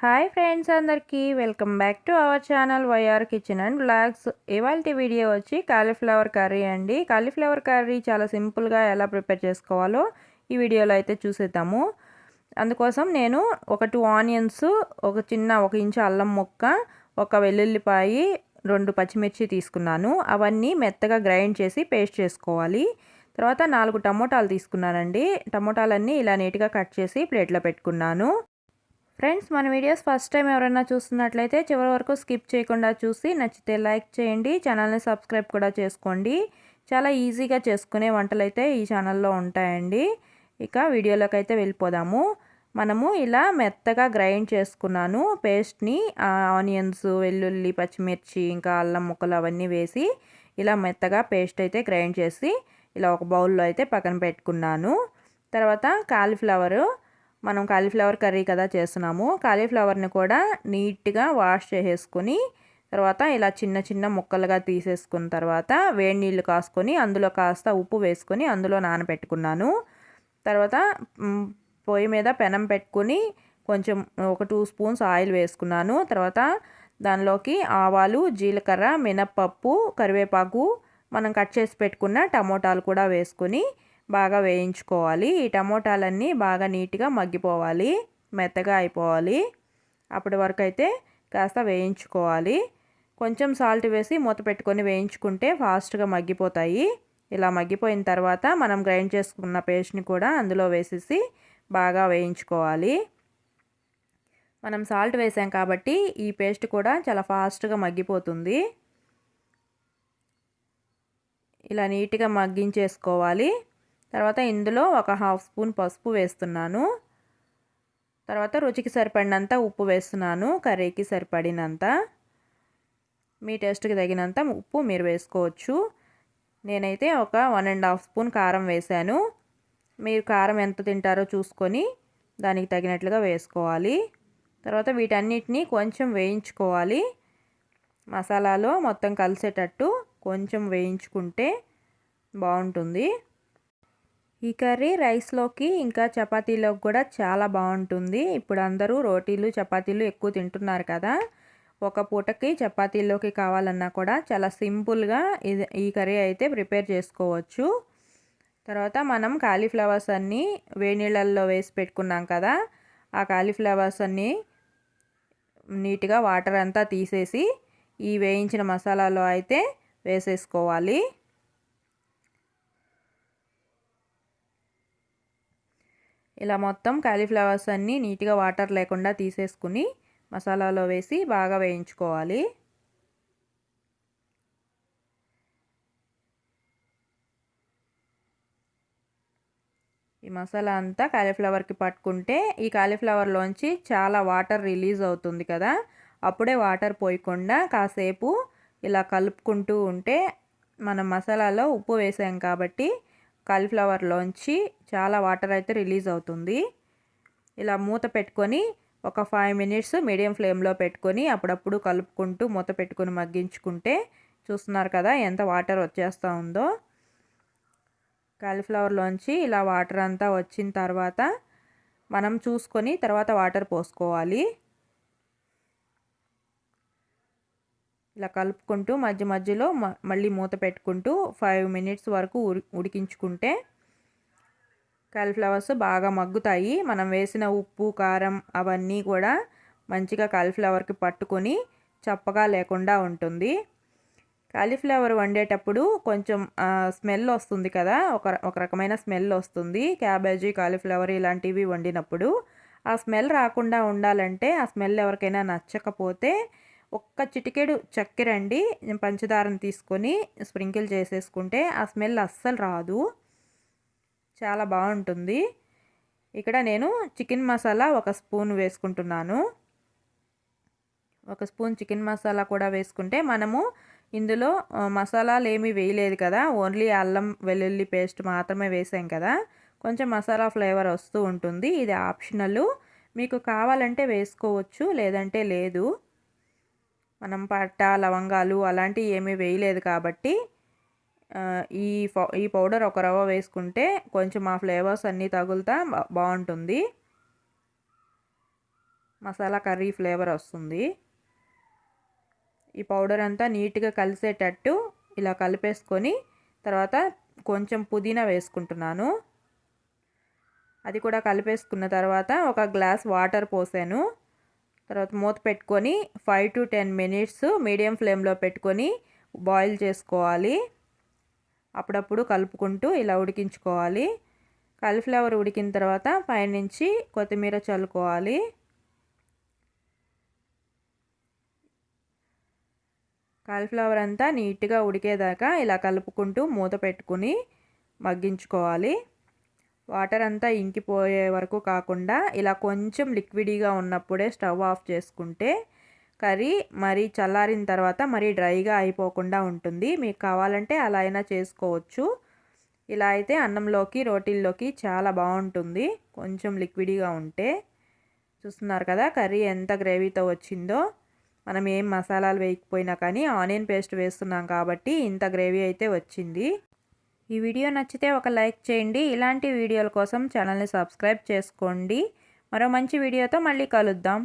Hi friends అందరికీ welcome back to our channel YR kitchen and blogs ఇవాళ video వచ్చి cauliflower curry అండి. Cauliflower curry చాలా సింపుల్గా ఎలా ప్రిపేర్ చేసుకోవాలో ఈ వీడియోలో అయితే చూసేద్దాము. అందుకోసం నేను ఒక టూ ఆనియన్స్ ఒక చిన్న ఒక ఇంచు అల్లం ముక్క ఒక వెల్లుల్లిపాయి రెండు పచ్చిమిర్చి తీసుకున్నాను. అవన్నీ మెత్తగా గ్రైండ్ చేసి పేస్ట్ చేసుకోవాలి. తర్వాత నాలుగు టమోటాలు తీసుకున్నానండి. టమోటాలన్నీ ఇలా నీట్గా కట్ చేసి ప్లేట్లో పెట్టుకున్నాను. ఫ్రెండ్స్ మన వీడియోస్ ఫస్ట్ టైం ఎవరైనా చూస్తున్నట్లయితే చివరి వరకు స్కిప్ చేయకుండా చూసి నచ్చితే లైక్ చేయండి ఛానల్ని సబ్స్క్రైబ్ కూడా చేసుకోండి. చాలా ఈజీగా చేసుకునే వంటలు అయితే ఈ ఛానల్లో ఉంటాయండి. ఇక వీడియోలోకి అయితే వెళ్ళిపోదాము. మనము ఇలా మెత్తగా గ్రైండ్ చేసుకున్నాను. పేస్ట్ని ఆనియన్స్ వెల్లుల్లి పచ్చిమిర్చి ఇంకా అల్లం ముక్కలు అవన్నీ వేసి ఇలా మెత్తగా పేస్ట్ అయితే గ్రైండ్ చేసి ఇలా ఒక బౌల్లో అయితే పక్కన పెట్టుకున్నాను. తర్వాత కాలీఫ్లవరు మనం కాలీఫ్లవర్ కర్రీ కదా చేస్తున్నాము. కాలీఫ్లవర్ని కూడా నీట్గా వాష్ చేసేసుకొని తర్వాత ఇలా చిన్న చిన్న ముక్కలుగా తీసేసుకున్న తర్వాత వేడి నీళ్ళు కాసుకొని అందులో కాస్త ఉప్పు వేసుకొని అందులో నానబెట్టుకున్నాను. తర్వాత పొయ్యి మీద పెనం పెట్టుకుని కొంచెం ఒక టూ స్పూన్స్ ఆయిల్ వేసుకున్నాను. తర్వాత దానిలోకి ఆవాలు జీలకర్ర మినప్పప్పు కరివేపాకు మనం కట్ చేసి పెట్టుకున్న టమోటాలు కూడా వేసుకొని బాగా వేయించుకోవాలి. ఈ టమోటాలన్నీ బాగా నీట్గా మగ్గిపోవాలి. మెత్తగా అయిపోవాలి. అప్పటి వరకు అయితే కాస్త వేయించుకోవాలి. కొంచెం సాల్ట్ వేసి మూత పెట్టుకొని వేయించుకుంటే ఫాస్ట్గా మగ్గిపోతాయి. ఇలా మగ్గిపోయిన తర్వాత మనం గ్రైండ్ చేసుకున్న పేస్ట్ని కూడా అందులో వేసేసి బాగా వేయించుకోవాలి. మనం సాల్ట్ వేసాం కాబట్టి ఈ పేస్ట్ కూడా చాలా ఫాస్ట్గా మగ్గిపోతుంది. ఇలా నీట్గా మగ్గించేసుకోవాలి. తర్వాత ఇందులో ఒక హాఫ్ స్పూన్ పసుపు వేస్తున్నాను. తర్వాత రుచికి సరిపడినంత ఉప్పు వేస్తున్నాను కర్రీకి సరిపడినంత. మీ టేస్ట్కి తగినంత ఉప్పు మీరు వేసుకోవచ్చు. నేనైతే ఒక వన్ అండ్ హాఫ్ స్పూన్ కారం వేశాను. మీరు కారం ఎంత తింటారో చూసుకొని దానికి తగినట్లుగా వేసుకోవాలి. తర్వాత వీటన్నిటిని కొంచెం వేయించుకోవాలి. మసాలాలో మొత్తం కలిసేటట్టు కొంచెం వేయించుకుంటే బాగుంటుంది. ఈ కర్రీ రైస్లోకి ఇంకా చపాతీలోకి కూడా చాలా బాగుంటుంది. ఇప్పుడు అందరూ రోటీలు చపాతీలు ఎక్కువ తింటున్నారు కదా. ఒక పూటకి చపాతీలోకి కావాలన్నా కూడా చాలా సింపుల్గా ఇది ఈ కర్రీ అయితే ప్రిపేర్ చేసుకోవచ్చు. తర్వాత మనం కాలీఫ్లవర్స్ అన్నీ వేడినీళ్ళల్లో వేసి పెట్టుకున్నాం కదా. ఆ కాలీఫ్లవర్స్ అన్నీ నీట్గా వాటర్ అంతా తీసేసి ఈ వేయించిన మసాలాలో అయితే వేసేసుకోవాలి. ఇలా మొత్తం కాలీఫ్లవర్స్ అన్నీ నీట్గా వాటర్ లేకుండా తీసేసుకుని మసాలాలో వేసి బాగా వేయించుకోవాలి. ఈ మసాలా అంతా కాలీఫ్లవర్కి పట్టుకుంటే ఈ కాలీఫ్లవర్లోంచి చాలా వాటర్ రిలీజ్ అవుతుంది కదా. అప్పుడే వాటర్ పోయకుండా కాసేపు ఇలా కలుపుకుంటూ ఉంటే మనం మసాలాలో ఉప్పు వేసాం కాబట్టి కాలీఫ్లవర్లోంచి చాలా వాటర్ అయితే రిలీజ్ అవుతుంది. ఇలా మూత పెట్టుకొని ఒక ఫైవ్ మినిట్స్ మీడియం ఫ్లేమ్లో పెట్టుకొని అప్పుడప్పుడు కలుపుకుంటూ మూత పెట్టుకొని మగ్గించుకుంటే చూస్తున్నారు కదా ఎంత వాటర్ వచ్చేస్తూ ఉందో. కాలీఫ్లవర్లోంచి ఇలా వాటర్ అంతా వచ్చిన తర్వాత మనం చూసుకొని తర్వాత వాటర్ పోసుకోవాలి. ఇలా కలుపుకుంటూ మధ్య మధ్యలో మళ్ళీ మూత పెట్టుకుంటూ ఫైవ్ మినిట్స్ వరకు ఉడికించుకుంటే కాలీఫ్లవర్స్ బాగా మగ్గుతాయి. మనం వేసిన ఉప్పు కారం అవన్నీ కూడా మంచిగా కాలీఫ్లవర్కి పట్టుకొని చప్పగా లేకుండా ఉంటుంది. కాలీఫ్లవర్ వండేటప్పుడు కొంచెం స్మెల్ వస్తుంది కదా ఒక ఒక రకమైన స్మెల్ వస్తుంది. క్యాబేజీ కాలీఫ్లవర్ ఇలాంటివి వండినప్పుడు ఆ స్మెల్ రాకుండా ఉండాలంటే ఆ స్మెల్ ఎవరికైనా నచ్చకపోతే ఒక్క చిటికెడు చక్కెర అండి పంచదారని తీసుకొని స్ప్రింకిల్ చేసేసుకుంటే ఆ స్మెల్ అస్సలు రాదు. చాలా బాగుంటుంది. ఇక్కడ నేను చికెన్ మసాలా ఒక స్పూన్ వేసుకుంటున్నాను. ఒక స్పూన్ చికెన్ మసాలా కూడా వేసుకుంటే మనము ఇందులో మసాలాలు ఏమీ వేయలేదు కదా ఓన్లీ అల్లం వెల్లుల్లి పేస్ట్ మాత్రమే వేసాం కదా కొంచెం మసాలా ఫ్లేవర్ వస్తూ ఉంటుంది. ఇది ఆప్షనల్. మీకు కావాలంటే వేసుకోవచ్చు లేదంటే లేదు. మనం పట్ట లవంగాలు అలాంటివి ఏమీ వేయలేదు కాబట్టి ఈ ఈ పౌడర్ ఒక రవ్వ వేసుకుంటే కొంచెం ఆ ఫ్లేవర్స్ అన్నీ తగులుతా బాగుంటుంది. మసాలా కర్రీ ఫ్లేవర్ వస్తుంది. ఈ పౌడర్ అంతా నీట్గా కలిసేటట్టు ఇలా కలిపేసుకొని తర్వాత కొంచెం పుదీనా వేసుకుంటున్నాను. అది కూడా కలిపేసుకున్న తర్వాత ఒక గ్లాస్ వాటర్ పోసాను. తర్వాత మూత పెట్టుకొని five to ten minutes medium ఫ్లేమ్లో పెట్టుకొని బాయిల్ చేసుకోవాలి. అప్పుడప్పుడు కలుపుకుంటూ ఇలా ఉడికించుకోవాలి. కాలీఫ్లవర్ ఉడికిన తర్వాత పైనుంచి కొత్తిమీర చల్లుకోవాలి. కాలీఫ్లవర్ అంతా నీట్గా ఉడికేదాకా ఇలా కలుపుకుంటూ మూత పెట్టుకుని మగ్గించుకోవాలి. వాటర్ అంతా ఇంకిపోయే వరకు కాకుండా ఇలా కొంచెం లిక్విడీగా ఉన్నప్పుడే స్టవ్ ఆఫ్ చేసుకుంటే కర్రీ మరీ చల్లారిన తర్వాత మరీ డ్రైగా అయిపోకుండా ఉంటుంది. మీకు కావాలంటే అలా అయినా చేసుకోవచ్చు. ఇలా అయితే అన్నంలోకి రోటీల్లోకి చాలా బాగుంటుంది. కొంచెం లిక్విడీగా ఉంటే. చూస్తున్నారు కదా కర్రీ ఎంత గ్రేవీతో వచ్చిందో. మనం ఏం మసాలాలు వేయకపోయినా కానీ ఆనియన్ పేస్ట్ వేస్తున్నాం కాబట్టి ఇంత గ్రేవీ అయితే వచ్చింది. ఈ వీడియో నచ్చితే ఒక లైక్ చేయండి. ఇలాంటి వీడియోల కోసం ఛానల్ని సబ్స్క్రైబ్ చేసుకోండి. మరో మంచి వీడియోతో మళ్ళీ కలుద్దాం.